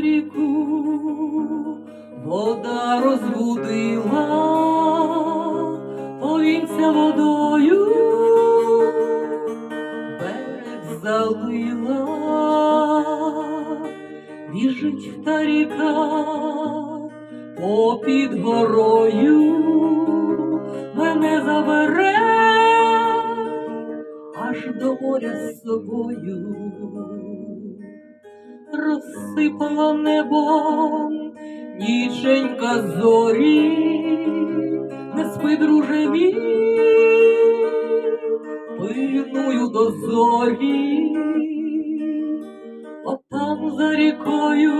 Ріку. Вода розбудила, повінця водою. Берег залила, біжить та ріка попід горою, мене забере аж до моря з собою розсипала небом ніченька зорі, не спи, друже мій, пильную до зорі, от там за рікою,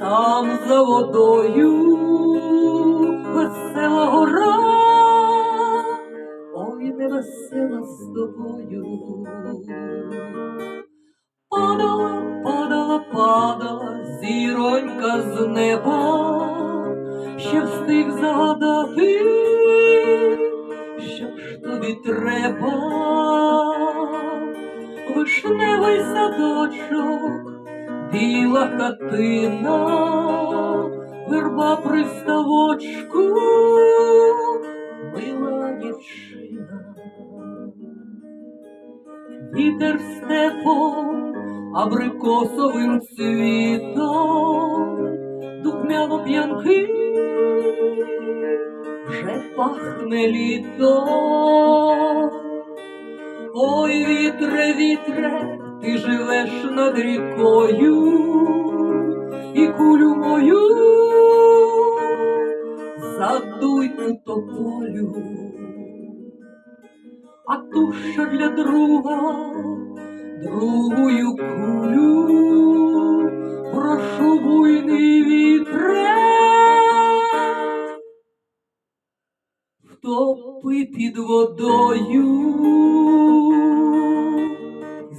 там за водою, весела гора, ой, не весела з тобою. Падала зіронька з неба, ще встиг загадати, що ж тобі треба, вишневий садочок, біла хатина, верба при ставочку, мила дівчина. Вітер степом, абрикосовим цвітом, духмяно п'янки, вже пахне літо. Ой, вітре, вітре, ти живеш над рікою, і кулю мою задуй у тополю а ту, що для друга, другую кулю, прошу буйний вітре, втопи під водою,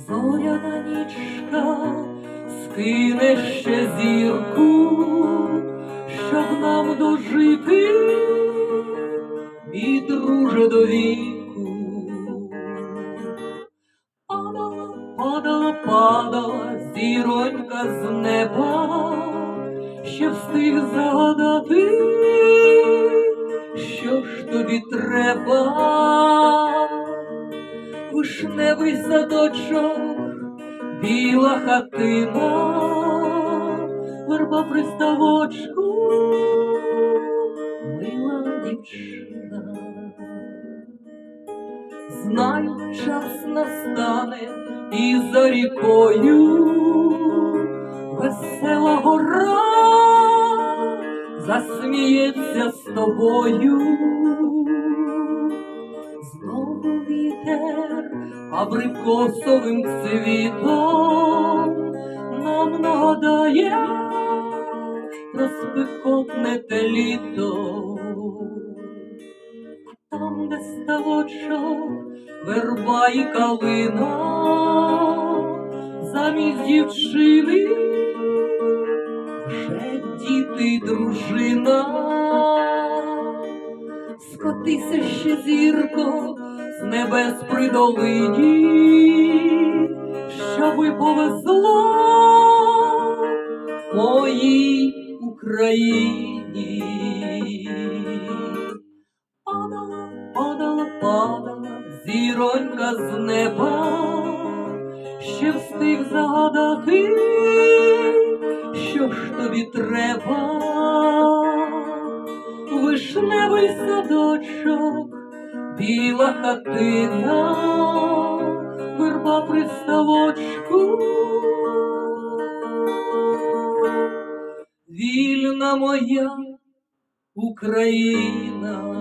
зоряна нічка. Скине ще зірку, щоб нам дожити, мій друже до падала, зіронька з неба, ще встиг загадати, що ж тобі треба, вишневий садочок, біла хатина, верба при ставочку, мила дівчина. Знаю, час настане і за рікою. Весела гора засміється з тобою. Знову вітер абрикосовим цвітом. Нам нагадає про спекотне те літо там, де ставочок, верба і калина, замість дівчини вже діти дружина. Скотися ще зірко з небес при долині, щоби повезло моїй Україні падала, падала, зіронька з неба, ще встиг загадати, що ж тобі треба, вишневий садочок, біла хатина, верба при ставочку. Вільна моя Україна.